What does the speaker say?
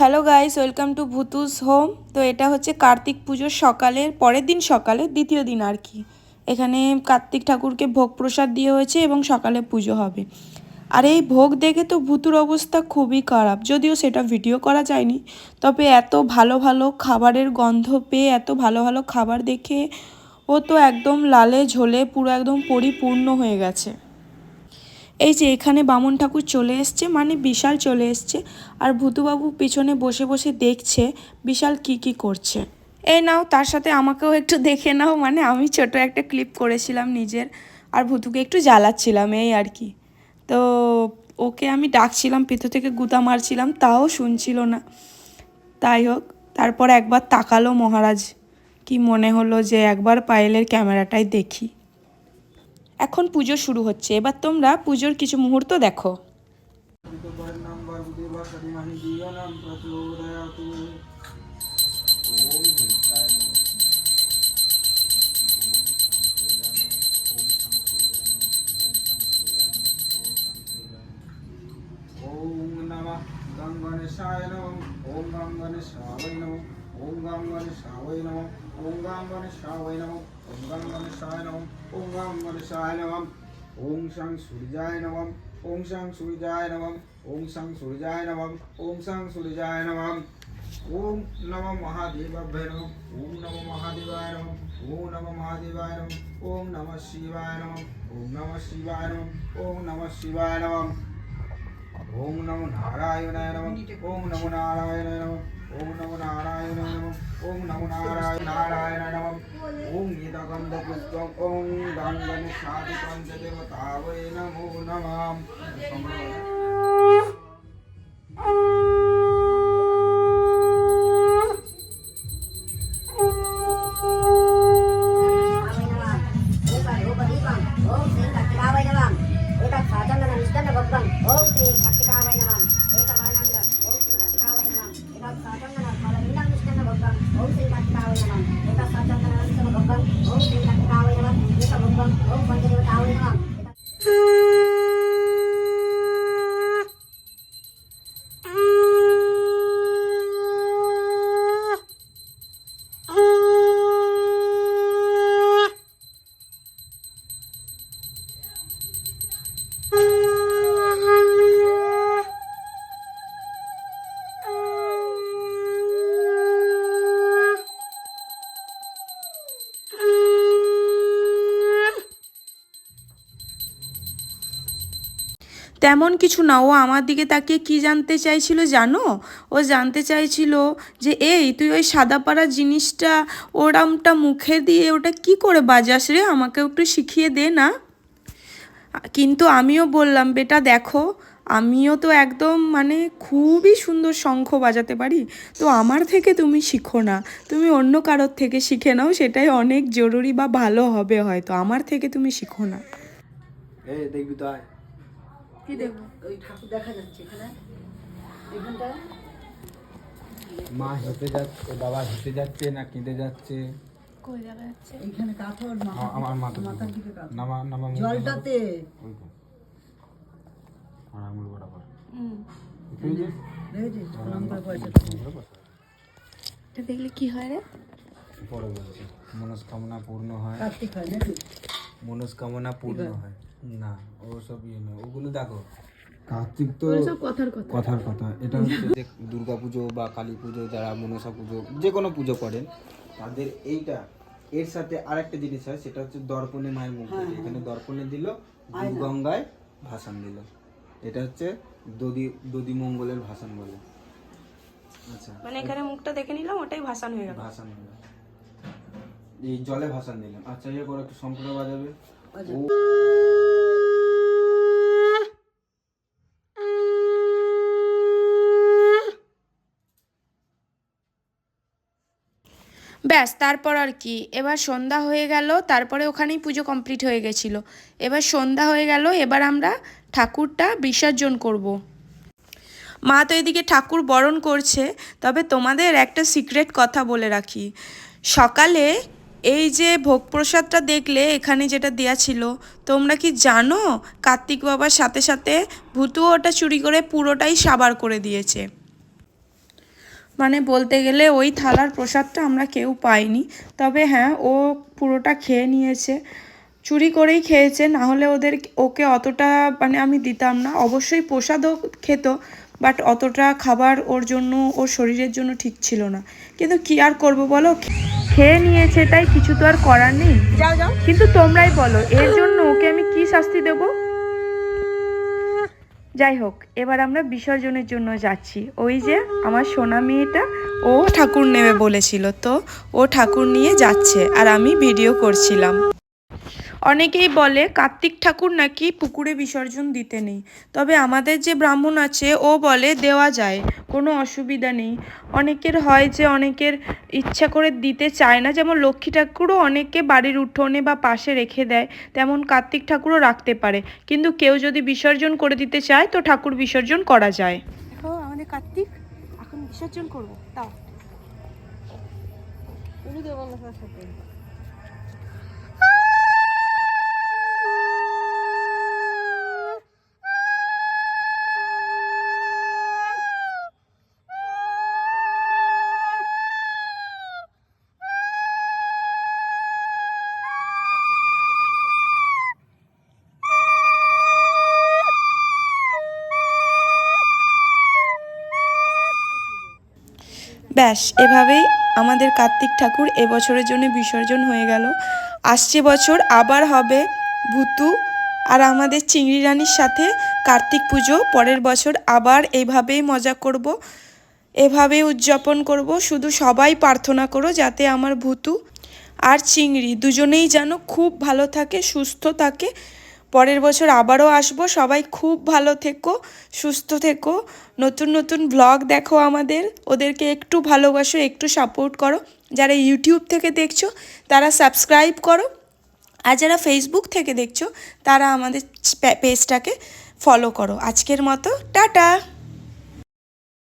Hello guys welcome to Bhutus home তো এটা হচ্ছে কার্তিক পুজোর সকালের পরের দিন সকালে, দ্বিতীয় দিন আর কি। এখানে কার্তিক ঠাকুরকে ভোগ প্রসাদ দিয়ে হয়েছে এবং সকালে পুজো হবে। আর এই ভোগ দেখে তো ভুতুর অবস্থা খুবই খারাপ। যদিও সেটা ভিডিও করা যায়নি, তবে এত ভালো ভালো খাবারের গন্ধ পেয়ে, এত ভালো ভালো খাবার দেখে ও তো একদম লালে ঝোলে পুরো একদম পরিপূর্ণ হয়ে গেছে। এই যে এখানে বামন ঠাকুর চলে এসছে মানে বিশাল চলে এসছে। আর ভূতুবাবু পিছনে বসে বসে দেখছে বিশাল কি কি করছে। এই নাও, তার সাথে আমাকেও একটু দেখে নাও মানে আমি ছোট একটা ক্লিপ করেছিলাম নিজের, আর ভূতুকে একটু জ্বালাচ্ছিলাম, এই আর কি। তো ওকে আমি ডাকছিলাম পিছু থেকে গুতা মারছিলাম, তাও শুনছিল না। তাই হোক, তারপর একবার তাকালো মহারাজ, কি মনে হলো যে একবার পায়েলের ক্যামেরাটাই দেখি। এখন পুজো শুরু হচ্ছে। এবার তোমরা পুজোর কিছু মুহূর্ত দেখো। গণেশায় নম ওম গম গণেশায় নম। ওম গম গণেশায় নম। ওম গম গণেশায় নম। ওম গম नमः गणेशाय नमः ॐ शं सूर्याय नमः ॐ शं सूर्याय नमः ॐ शं सूर्याय नमः ॐ शं सूर्याय नमः ॐ नमः महादेवाभ्य नमः ॐ नमः महादेवाय नमः ॐ नमः महादेवाय नमः ॐ नमः शिवाय नमः ॐ नमः शिवाय नमः ॐ नमः शिवाय नमः ओम नमो नारायणाय नमः ओम नमो नारायणाय नमः ఓం నమో నారాయణ నమం. ఓం నమో నారాయణ నారాయణ నమం. ఓం గీతగంధ పుష్పం ఓం గంగని సాధి పంచదేవతావై నమో నమాం. తాత నాకు మళ్ళీ నీళ్ళ కృష్ణ గొప్ప ఓం శ్రీ కట్టాలి మనం তেমন কিছু না। ও আমার দিকে তাকিয়ে কি জানতে চাইছিল জানো? ও জানতে চাইছিল যে, এই, তুই ওই সাদা পাড়া জিনিসটা ওরামটা মুখে দিয়ে ওটা কি করে বাজাস রে? আমাকে একটু শিখিয়ে দে না। কিন্তু আমিও বললাম, বেটা, দেখো, আমিও তো একদম মানে খুবই সুন্দর শঙ্খ বাজাতে পারি। তো আমার থেকে তুমি শিখো না। তুমি অন্য কারোর থেকে শিখে নাও, সেটাই অনেক জরুরি বা ভালো হবে হয়তো। আমার থেকে তুমি শিখো না। দেখবি তো কি দেখব ওই ঠাকুর দেখা যাচ্ছে এখানে। এখানটা? মা হেঁটে যাচ্ছে বাবা হেঁটে যাচ্ছে না কেঁদে যাচ্ছে। কই দেখা যাচ্ছে? এইখানে কাঠর আমার মাথা মাথার দিকে। কাঠর নামা নামা জলটাতে। আর আঙুল বরাবর। হুম। দেখেছিস প্রণাম করে পয়সা আঙুল বরাবর। এটা দেখলে কি হয় রে? বলছি মনস্কামনা পূর্ণ হয়। কার্তিক হয় নাকি? মনস্কামনা পূর্ণ হয়। না ওসব ইয়ে নয়। ওগুলো দেখো কার্তিক তো কথার কথা। কথার কথা। এটা হচ্ছে দুর্গা পুজো বা কালী পুজো যারা মনসা পুজো যে কোনো পুজো করেন তাদের এইটা এর সাথে আরেকটা জিনিস হয় সেটা হচ্ছে দর্পণে মায়ের মুখ হ্যাঁ, এখানে দর্পণে দিল গঙ্গায় ভাসান দিল। এটা হচ্ছে দদি দদি মঙ্গলের ভাসান বলে। আচ্ছা। মানে এখানে মুখটা দেখে নিলাম ওটাই ভাসান হয়ে গেল। ভাসান হলো এই জলে ভাসান দিলাম আচ্ছা ইয়ে করে একটু সম্পূর্ণ বাজাবে। ব্যাস তারপর আর কি? এবার সন্ধ্যা হয়ে গেল তারপরে ওখানেই পুজো কমপ্লিট হয়ে গেছিল। এবার সন্ধ্যা হয়ে গেল এবার আমরা ঠাকুরটা বিসর্জন করব। মা তো এদিকে ঠাকুর বরণ করছে তবে তোমাদের একটা সিক্রেট কথা বলে রাখি। সকালে এই যে ভোগ প্রসাদটা দেখলে এখানে যেটা দেয়া ছিল, তোমরা কি জানো? কার্তিক বাবার সাথে সাথে ভূতু ওটা চুরি করে পুরোটাই সাবার করে দিয়েছে। মানে বলতে গেলে ওই থালার প্রসাদটা আমরা কেউ পাইনি। তবে হ্যাঁ ও পুরোটা খেয়ে নিয়েছে। চুরি করেই খেয়েছে, না হলে ওদের ওকে অতটা মানে আমি দিতাম না। অবশ্যই প্রসাদও খেত, বাট অতটা খাবার ওর জন্য, ওর শরীরের জন্য ঠিক ছিল না। কিন্তু কি আর করব বলো? খেয়ে নিয়েছে তাই কিছু তো আর করার নেই। যাও যাও। কিন্তু তোমরাই বলো এর জন্য ওকে আমি কি শাস্তি দেব? যাই হোক এবার আমরা বিসর্জনের জন্য যাচ্ছি। ওই যে আমার সোনা মেয়েটা ও ঠাকুর নেবে বলেছিল তো ও ঠাকুর নিয়ে যাচ্ছে আর আমি ভিডিও করছিলাম। অনেকেই বলে কার্তিক ঠাকুর নাকি পুকুরে বিসর্জন দিতে নেই। তবে আমাদের যে ব্রাহ্মণ আছে ও বলে দেওয়া যায় কোনো অসুবিধা নেই। অনেকের হয় যে অনেকের ইচ্ছা করে দিতে চায় না। যেমন লক্ষ্মী ঠাকুরও অনেকে বাড়ির উঠোনে বা পাশে রেখে দেয় তেমন কার্তিক ঠাকুরও রাখতে পারে। কিন্তু কেউ যদি বিসর্জন করে দিতে চায় তো ঠাকুর বিসর্জন করা যায়। দেখো আমাদের কার্তিক এখন বিসর্জন করব। তাও। দেবো না ব্যাস, এভাবেই আমাদের কার্তিক ঠাকুর এবছরের জন্য বিসর্জন হয়ে গেল। আসছে বছর, আবার হবে ভুতু আর আমাদের চিংড়ি রানীর সাথে কার্তিক পুজো। পরের বছর আবার এইভাবেই মজা করব, এভাবেই উদযাপন করব। শুধু সবাই প্রার্থনা করো যাতে আমার ভুতু আর চিংড়ি দুজনেই যেন খুব ভালো থাকে, সুস্থ থাকে। পরের বছর আবারও আসব। সবাই খুব ভালো থেকো, সুস্থ থেকো। নতুন নতুন ব্লগ দেখো আমাদের। ওদেরকে একটু ভালোবাসো, একটু সাপোর্ট করো। যারা ইউটিউব থেকে দেখছ, তারা সাবস্ক্রাইব করো। আর যারা ফেসবুক থেকে দেখছ, তারা আমাদের পেজটাকে ফলো করো। আজকের মতো, টাটা!